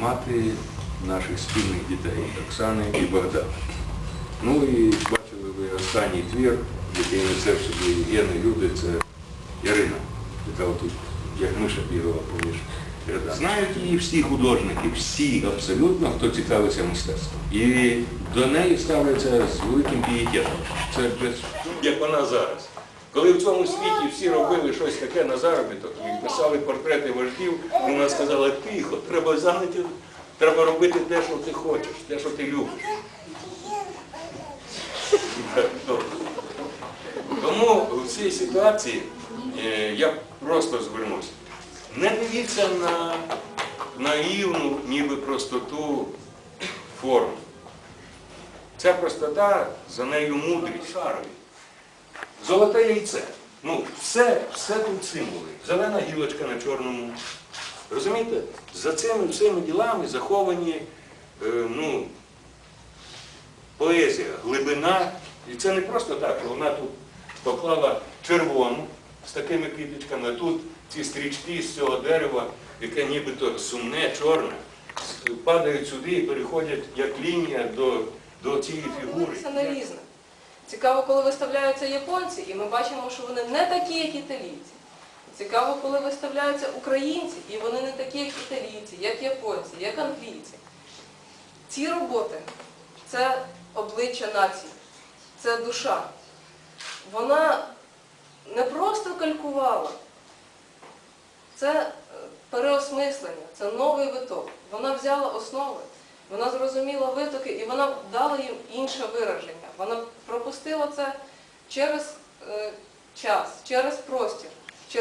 Мати наших спільних дітей Оксани і Богдана. Ну і бачили ви останній твір, який несе в собі гени люди, це Ярина, яка отут, як миша бігала поміж рядами. Знають її всі художники, всі абсолютно, хто цікавиться мистецтвом. І до неї ставляться з великим пієтетом. Це без як вона зараз. Коли в цьому світі всі робили щось таке на заробіток і писали портрети вождів, вона сказала, тихо, треба зайняти, треба робити те, що ти хочеш, те, що ти любиш. Тому в цій ситуації е, я просто звернуся. Не дивіться на наївну, ніби простоту форму. Ця простота, за нею мудрість шарові. Золоте яйце. Ну, все, все тут символи. Зелена гілочка на чорному. Розумієте? За цими всіми ділами заховані е, ну, поезія, глибина. І це не просто так, що вона тут поклала червону з такими квіточками, а тут ці стрічки з цього дерева, яке нібито сумне, чорне, падають сюди і переходять як лінія до, до цієї фігури. Це не різне. Цікаво, коли виставляються японці, і ми бачимо, що вони не такі, як італійці. Цікаво, коли виставляються українці, і вони не такі, як італійці, як японці, як англійці. Ці роботи це обличчя нації, це душа. Вона не просто калькувала, це е, переосмислення, це новий виток. Вона взяла основи, вона зрозуміла витоки і вона дала їм інше вираження. Вона пропустила це через е, час, через простір.